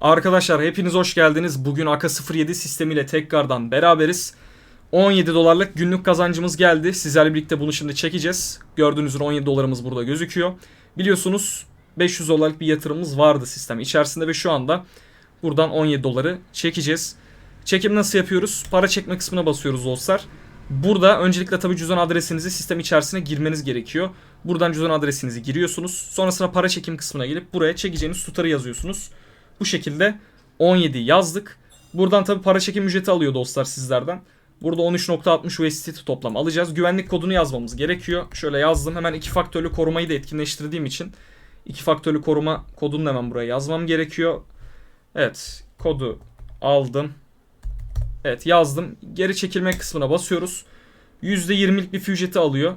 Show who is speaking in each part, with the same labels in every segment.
Speaker 1: Arkadaşlar hepiniz hoş geldiniz. Bugün AK07 sistemiyle tekrardan beraberiz. 17 dolarlık günlük kazancımız geldi. Sizlerle birlikte bunu şimdi çekeceğiz. Gördüğünüz üzere 17 dolarımız burada gözüküyor. Biliyorsunuz 500 dolarlık bir yatırımımız vardı sistem içerisinde ve şu anda buradan 17 doları çekeceğiz. Çekim nasıl yapıyoruz? Para çekme kısmına basıyoruz dostlar. Burada öncelikle tabii cüzdan adresinizi sistem içerisine girmeniz gerekiyor. Buradan cüzdan adresinizi giriyorsunuz. Sonrasında para çekim kısmına gelip buraya çekeceğiniz tutarı yazıyorsunuz. Bu şekilde 17 yazdık. Buradan tabi para çekim ücreti alıyor dostlar sizlerden. Burada 13.60 USDT toplam alacağız. Güvenlik kodunu yazmamız gerekiyor. Şöyle yazdım. Hemen iki faktörlü korumayı da etkinleştirdiğim için iki faktörlü koruma kodunu hemen buraya yazmam gerekiyor. Evet kodu aldım. Evet yazdım. Geri çekilme kısmına basıyoruz. %20'lik bir ücreti alıyor.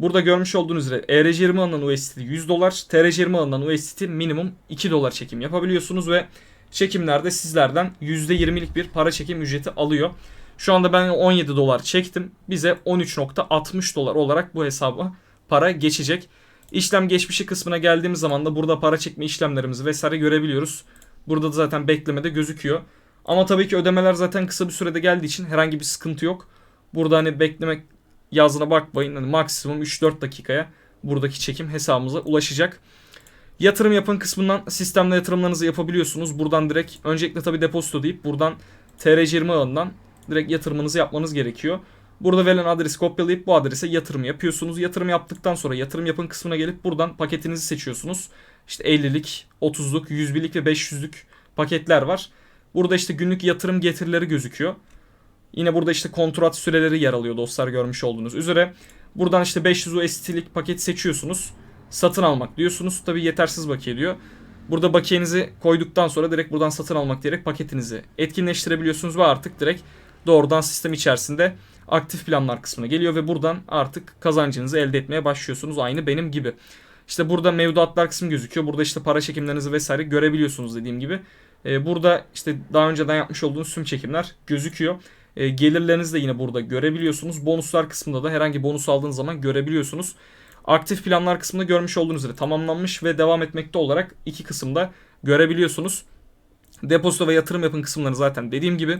Speaker 1: Burada görmüş olduğunuz üzere ERC20 alınan USDT 100 dolar, TRC20 alınan USDT minimum 2 dolar çekim yapabiliyorsunuz ve çekimlerde sizlerden %20'lik bir para çekim ücreti alıyor. Şu anda ben 17 dolar çektim. Bize 13.60 dolar olarak bu hesaba para geçecek. İşlem geçmişi kısmına geldiğimiz zaman da burada para çekme işlemlerimizi vesaire görebiliyoruz. Burada da zaten beklemede gözüküyor. Ama tabii ki ödemeler zaten kısa bir sürede geldiği için herhangi bir sıkıntı yok. Burada hani beklemek yazına bakmayın. Hani maksimum 3-4 dakikaya buradaki çekim hesabımıza ulaşacak. Yatırım yapın kısmından sistemle yatırımlarınızı yapabiliyorsunuz. Buradan direkt öncelikle tabi depozito deyip buradan TR20 ağından direkt yatırımınızı yapmanız gerekiyor. Burada verilen adresi kopyalayıp bu adrese yatırım yapıyorsunuz. Yatırım yaptıktan sonra yatırım yapın kısmına gelip buradan paketinizi seçiyorsunuz. İşte 50'lik, 30'luk, 101'lik ve 500'lük paketler var. Burada işte günlük yatırım getirileri gözüküyor. Yine burada işte kontrat süreleri yer alıyor dostlar görmüş olduğunuz üzere. Buradan işte 500 USDT'lik paket seçiyorsunuz. Satın almak diyorsunuz. Tabi yetersiz bakiye diyor. Burada bakiyenizi koyduktan sonra direkt buradan satın almak diyerek paketinizi etkinleştirebiliyorsunuz ve artık direkt doğrudan sistem içerisinde aktif planlar kısmına geliyor ve buradan artık kazancınızı elde etmeye başlıyorsunuz aynı benim gibi. İşte burada mevduatlar kısmı gözüküyor. Burada işte para çekimlerinizi vesaire görebiliyorsunuz dediğim gibi. Ee, burada işte daha önceden yapmış olduğunuz tüm çekimler gözüküyor. E, gelirlerinizi de yine burada görebiliyorsunuz. Bonuslar kısmında da herhangi bonus aldığınız zaman görebiliyorsunuz. Aktif planlar kısmında görmüş olduğunuz üzere tamamlanmış ve devam etmekte olarak iki kısımda görebiliyorsunuz. Depozito ve yatırım yapın kısımları zaten dediğim gibi.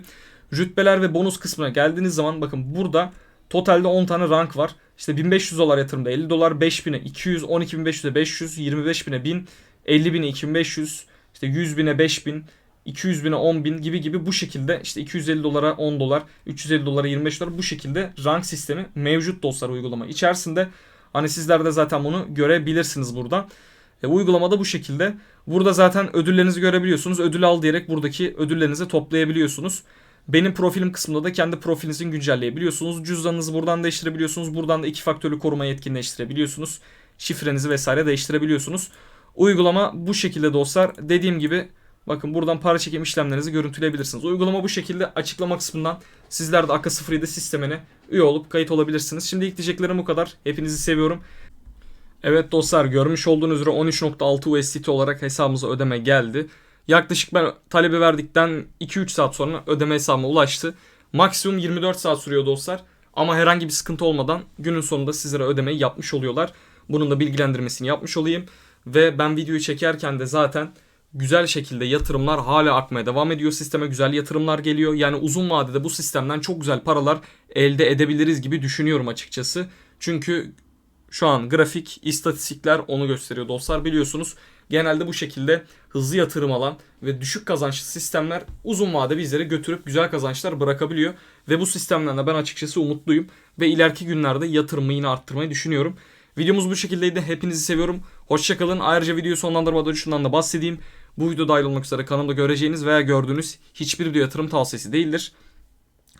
Speaker 1: Rütbeler ve bonus kısmına geldiğiniz zaman bakın burada totalde 10 tane rank var. İşte 1500 dolar yatırımda 50 dolar, 5000'e 200, 12500'e 500, 25000'e 1000, 50.000'e 2500, işte 100.000'e 5000, 200 bine 10 bin gibi gibi bu şekilde işte 250 dolara 10 dolar 350 dolara 25 dolar bu şekilde rank sistemi mevcut dostlar uygulama içerisinde. Hani sizler de zaten bunu görebilirsiniz buradan. E, uygulamada bu şekilde. Burada zaten ödüllerinizi görebiliyorsunuz. Ödül al diyerek buradaki ödüllerinizi toplayabiliyorsunuz. Benim profilim kısmında da kendi profilinizi güncelleyebiliyorsunuz. Cüzdanınızı buradan değiştirebiliyorsunuz. Buradan da iki faktörlü korumayı etkinleştirebiliyorsunuz. Şifrenizi vesaire değiştirebiliyorsunuz. Uygulama bu şekilde dostlar. Dediğim gibi Bakın buradan para çekim işlemlerinizi görüntüleyebilirsiniz. Uygulama bu şekilde açıklama kısmından sizler de AK07 sistemine üye olup kayıt olabilirsiniz. Şimdi ilk diyeceklerim bu kadar. Hepinizi seviyorum. Evet dostlar görmüş olduğunuz üzere 13.6 USDT olarak hesabımıza ödeme geldi. Yaklaşık ben talebi verdikten 2-3 saat sonra ödeme hesabıma ulaştı. Maksimum 24 saat sürüyor dostlar. Ama herhangi bir sıkıntı olmadan günün sonunda sizlere ödemeyi yapmış oluyorlar. Bunun da bilgilendirmesini yapmış olayım. Ve ben videoyu çekerken de zaten güzel şekilde yatırımlar hala akmaya devam ediyor. Sisteme güzel yatırımlar geliyor. Yani uzun vadede bu sistemden çok güzel paralar elde edebiliriz gibi düşünüyorum açıkçası. Çünkü şu an grafik, istatistikler onu gösteriyor dostlar biliyorsunuz. Genelde bu şekilde hızlı yatırım alan ve düşük kazançlı sistemler uzun vade bizlere götürüp güzel kazançlar bırakabiliyor. Ve bu sistemlerle ben açıkçası umutluyum. Ve ileriki günlerde yatırımı yine arttırmayı düşünüyorum. Videomuz bu şekildeydi. Hepinizi seviyorum. Hoşçakalın. Ayrıca videoyu sonlandırmadan şundan da bahsedeyim. Bu video dahil olmak üzere kanalda göreceğiniz veya gördüğünüz hiçbir video yatırım tavsiyesi değildir.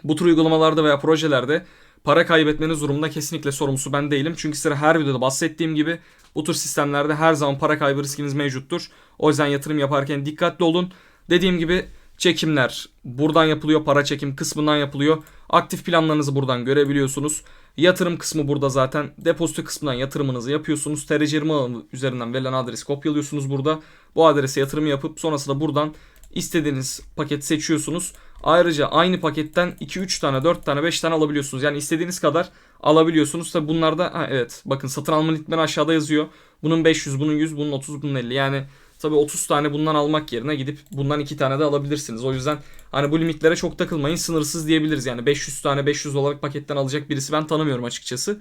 Speaker 1: Bu tür uygulamalarda veya projelerde para kaybetmeniz durumunda kesinlikle sorumlusu ben değilim. Çünkü size her videoda bahsettiğim gibi bu tür sistemlerde her zaman para kaybı riskiniz mevcuttur. O yüzden yatırım yaparken dikkatli olun. Dediğim gibi çekimler buradan yapılıyor. Para çekim kısmından yapılıyor. Aktif planlarınızı buradan görebiliyorsunuz. Yatırım kısmı burada zaten. Depozito kısmından yatırımınızı yapıyorsunuz. TR20 üzerinden verilen adresi kopyalıyorsunuz burada. Bu adrese yatırım yapıp sonrasında buradan istediğiniz paket seçiyorsunuz. Ayrıca aynı paketten 2-3 tane, 4 tane, 5 tane alabiliyorsunuz. Yani istediğiniz kadar alabiliyorsunuz. Tabi bunlarda ha, evet bakın satın alma linkleri aşağıda yazıyor. Bunun 500, bunun 100, bunun 30, bunun 50. Yani Tabii 30 tane bundan almak yerine gidip bundan 2 tane de alabilirsiniz. O yüzden hani bu limitlere çok takılmayın. Sınırsız diyebiliriz. Yani 500 tane 500 dolarlık paketten alacak birisi ben tanımıyorum açıkçası.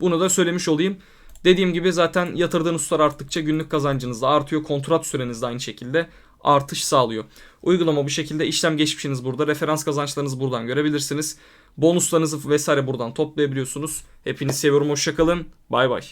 Speaker 1: Bunu da söylemiş olayım. Dediğim gibi zaten yatırdığınız tutar arttıkça günlük kazancınız da artıyor. Kontrat süreniz de aynı şekilde artış sağlıyor. Uygulama bu şekilde işlem geçmişiniz burada. Referans kazançlarınızı buradan görebilirsiniz. Bonuslarınızı vesaire buradan toplayabiliyorsunuz. Hepinizi seviyorum. Hoşçakalın. Bay bay.